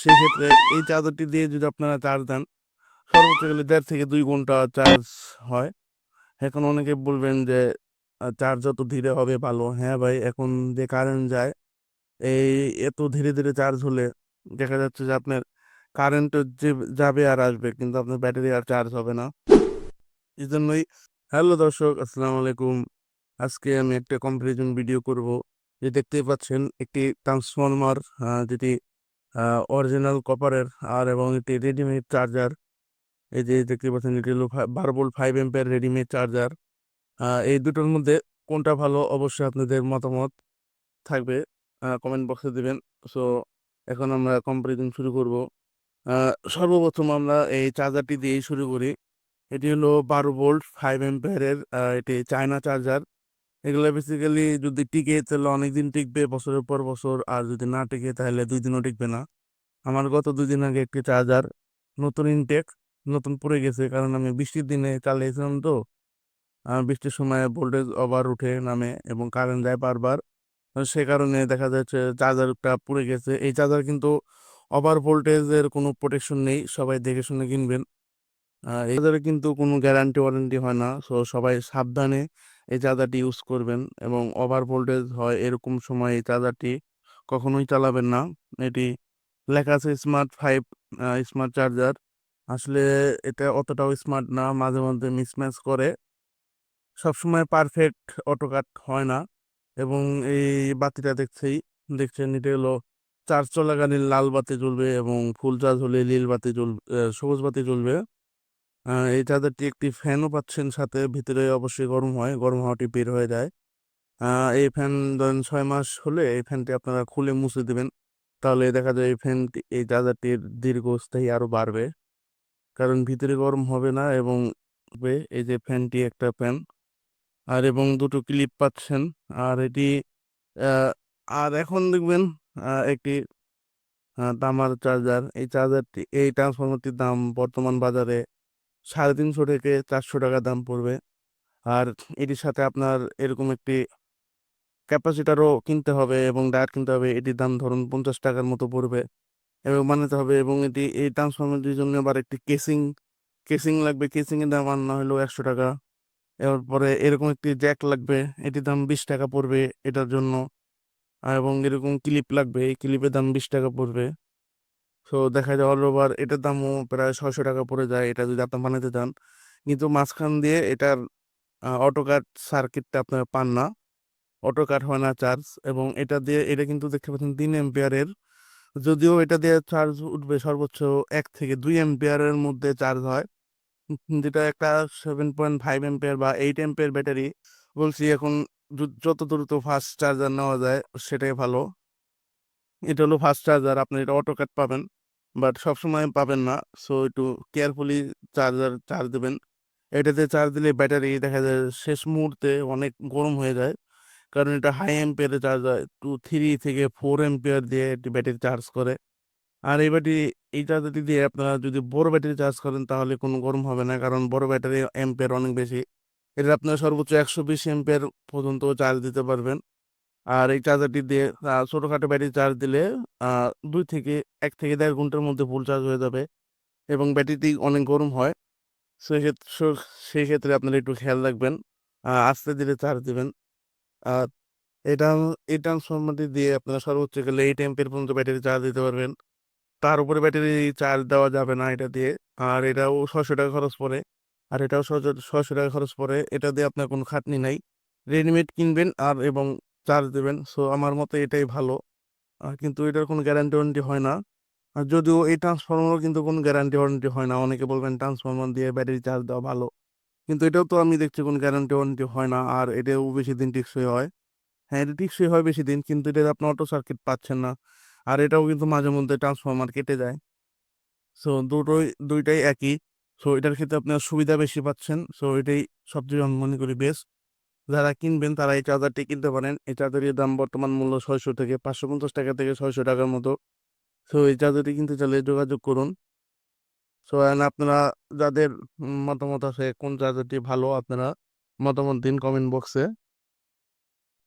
সেই এই চার্জারটি দিয়ে যদি আপনারা চার্জ দেন, সর্বোচ্চ গেলে দেড় থেকে দুই ঘণ্টা চার্জ হয়। এখন অনেকে বলবেন যে চার্জ যত ধীরে হবে ভালো। হ্যাঁ ভাই, এখন যে কারেন্ট যায়, এই এত ধীরে ধীরে চার্জ হলে দেখা যাচ্ছে যে আপনার কারেন্ট যে যাবে আর আসবে, কিন্তু আপনার ব্যাটারি আর চার্জ হবে না। এই জন্যই হ্যালো দর্শক, আসসালামু আলাইকুম। আজকে আমি একটা কম্পারিজন ভিডিও করব। যে দেখতেই পাচ্ছেন, একটি ট্রান্সফরমার যেটি অরিজিনাল কপারের আর এবং এটি রেডিমেড চার্জার এই যে দেখতে পাচ্ছেন, এটি হলো বারো volt five ampere readymade charger এই দুটোর মধ্যে কোনটা ভালো অবশ্যই আপনাদের মতামত থাকবে কমেন্ট বক্সে দিবেন। সো এখন আমরা কম্পারিজন শুরু করব। সর্বপ্রথম আমরা এই চার্জারটি দিয়েই শুরু করি। এটি হলো বারো ভোল্ট ফাইভ এম্পিয়ারের এটি চায়না চার্জার এগুলো বেসিক্যালি যদি টিকে তাহলে অনেকদিন টিকবে, বছরের পর বছর। আর যদি না টিকে তাহলে দুই দিনও টিকবে না। আমার গত দুই দিন আগে একটি চার্জার নতুন ইনটেক নতুন পড়ে গেছে। কারণ আমি বৃষ্টির দিনে চালিয়েছিলাম তো। বৃষ্টির সময় ভোল্টেজ ওভার উঠে নামে এবং কারেন্ট যায় বারবার। সে কারণে দেখা যাচ্ছে চার্জারটা পুড়ে গেছে। এই চার্জার কিন্তু ওভার ভোল্টেজের কোনো প্রোটেকশন নেই। সবাই দেখে শুনে কিনবেন। এই চার্জারে কিন্তু কোনো গ্যারান্টি ওয়ারেন্টি হয় না। সো সবাই সাবধানে এই চার্জারটি ইউজ করবেন এবং ওভার ভোল্টেজ হয় এরকম সময় এই চার্জারটি কখনোই চালাবেন না। এটি লেখা আছে স্মার্ট ফাইভ স্মার্ট চার্জার। আসলে এটা অতটাও স্মার্ট না, মাঝে মধ্যে মিসম্যাচ করে। সবসময় পারফেক্ট অটো কাট হয় না এবং এই বাতিটা দেখছেই, দেখছেন এটা হলো চার্জ চলাকালীন লাল বাতি জ্বলবে এবং ফুল চার্জ হলে নীল বাতি জ্বলবে সবুজ বাতি জ্বলবে। চার্জারটি একটি ফ্যানও পাচ্ছেন সাথে, ভিতরে অবশ্যই গরম হয়, গরম হাওয়াটি বের হয়ে যায়। এই ফ্যান ধরেন ছয় মাস হলে এই ফ্যানটি আপনারা খুলে মুছে দেবেন। তাহলে দেখা যায় এই ফ্যানটি, এই চার্জারটির দীর্ঘস্থায়ী আরও বাড়বে। কারণ ভিতরে গরম হবে না এবং এই যে ফ্যানটি একটা ফ্যান। আর এবং দুটো ক্লিপ পাচ্ছেন। আর এটি আর এখন দেখবেন একটি তামার চার্জার। এই চার্জারটি, এই ট্রান্সফরমারটির দাম বর্তমান বাজারে সাড়ে তিনশো থেকে চারশো টাকা দাম পড়বে। আর এটির সাথে আপনার এরকম একটি ক্যাপাসিটারও কিনতে হবে এবং ডায়ার কিনতে হবে। এটির দাম ধরুন পঞ্চাশ টাকার মতো পড়বে এবং বানাতে হবে এবং এটি, এই ট্রান্সফরমারটির জন্য আবার একটি কেসিং কেসিং লাগবে। কেসিংয়ের দাম আর না হলেও একশো টাকা। এরপরে এরকম একটি জ্যাক লাগবে, এটির দাম বিশ টাকা পড়বে এটার জন্য। এবং এরকম ক্লিপ লাগবে, এই ক্লিপের দাম বিশ টাকা পড়বে। তো দেখা যায় অল ওভার এটার দামও প্রায় ছয়শো টাকা পড়ে যায়। এটা যদি আপনি বানাতে চান। কিন্তু মাঝখান দিয়ে এটার অটোকাট সার্কিটটা আপনারা পান না। অটোকাট হয় না চার্জ এবং এটা দিয়ে, এটা কিন্তু দেখতে পাচ্ছেন তিন এম্পিয়ারের যদিও এটা দিয়ে চার্জ উঠবে সর্বোচ্চ এক থেকে দুই এম্পিয়ারের মধ্যে চার্জ হয়। যেটা একটা সেভেন পয়েন্ট ফাইভ এম্পিয়ার বা এইট এম্পিয়ার ব্যাটারি বলছি এখন যত দ্রুত ফাস্ট চার্জার নেওয়া যায়, সেটাই ভালো। এটা হলো ফাস্ট চার্জার আপনি এটা অটো কাট পাবেন বাট সবসময় পাবেন না সো একটু কেয়ারফুলি চার্জার চার্জ দেবেন। এটাতে চার্জ দিলে ব্যাটারি দেখা যায় শেষ মুহূর্তে অনেক গরম হয়ে যায়, কারণ এটা হাই এম্পিয়ারে চার্জ হয় টু থ্রি থেকে ফোর এম্পিয়ার দিয়ে একটি ব্যাটারি চার্জ করে। আর এই ব্যাটারি এই চার্জারটি দিয়ে আপনারা যদি বড় ব্যাটারি চার্জ করেন, তাহলে কোনো গরম হবে না, কারণ বড় ব্যাটারি এম্পিয়ার অনেক বেশি। এটা আপনার সর্বোচ্চ একশো বিশ এম্পিয়ার পর্যন্ত চার্জ দিতে পারবেন। আর এই চার্জারটি দিয়ে ছোটখাটো ব্যাটারি চার্জ দিলে দুই থেকে, এক থেকে দেড় ঘণ্টার মধ্যে ফুল চার্জ হয়ে যাবে এবং ব্যাটারিটি অনেক গরম হয়। সেক্ষেত্রে সেই ক্ষেত্রে আপনারা একটু খেয়াল রাখবেন আস্তে ধীরে চার্জ দিবেন। আর এটা এই ট্রান্সফরমারটি দিয়ে আপনারা সর্বোচ্চ গেলে এইট এম্পিয়ার পর্যন্ত ব্যাটারি চার্জ দিতে পারবেন। তার উপরে ব্যাটারি চার্জ দেওয়া যাবে না এটা দিয়ে। আর এটাও ছয়শো টাকা খরচ পড়ে। আর এটাও ছয়শো টাকা খরচ পড়ে। এটা দিয়ে আপনার কোনো খাটনি নাই। রেডিমেড কিনবেন আর এবং চার্জ দেবেন। সো, আমার মতে এটাই ভালো। কিন্তু এটার কোনো গ্যারান্টি ওয়ারেন্টি হয় না। আর যদিও এই ট্রান্সফরমারও কিন্তু কোনো গ্যারান্টি ওয়ারেন্টি হয় না। অনেকে বলবেন ট্রান্সফরমার দিয়ে ব্যাটারি চার্জ দেওয়া ভালো। কিন্তু এটাও তো আমি দেখছি কোনো গ্যারান্টি ওয়ারেন্টি হয় না। আর এটাও বেশি দিন টেকসই হয়। হ্যাঁ এটা টেকসই হয় বেশি দিন, কিন্তু এটা আপনি অটো সার্কিট পাচ্ছেন না। আর এটাও কিন্তু মাঝে মধ্যে ট্রান্সফরমার কেটে যায়। সো, দুটোই, দুইটাই একই। সো, এটার ক্ষেত্রে আপনার সুবিধা বেশি পাচ্ছেন। সো, এটাই সবচেয়ে আমি মনে করি বেস্ট যারা কিনবেন তারা এই চার্জারটি কিনতে পারেন। এই চার্জারের দাম বর্তমান মূল্য ছয়শো থেকে পাঁচশো পঞ্চাশ টাকা থেকে ছয়শো টাকার মতো। সো এই চার্জারটি কিনতে চাইলে যোগাযোগ করুন। সো আপনারা যাদের মতামত আছে কোন চার্জারটি ভালো, আপনারা মতামত দিন কমেন্ট বক্সে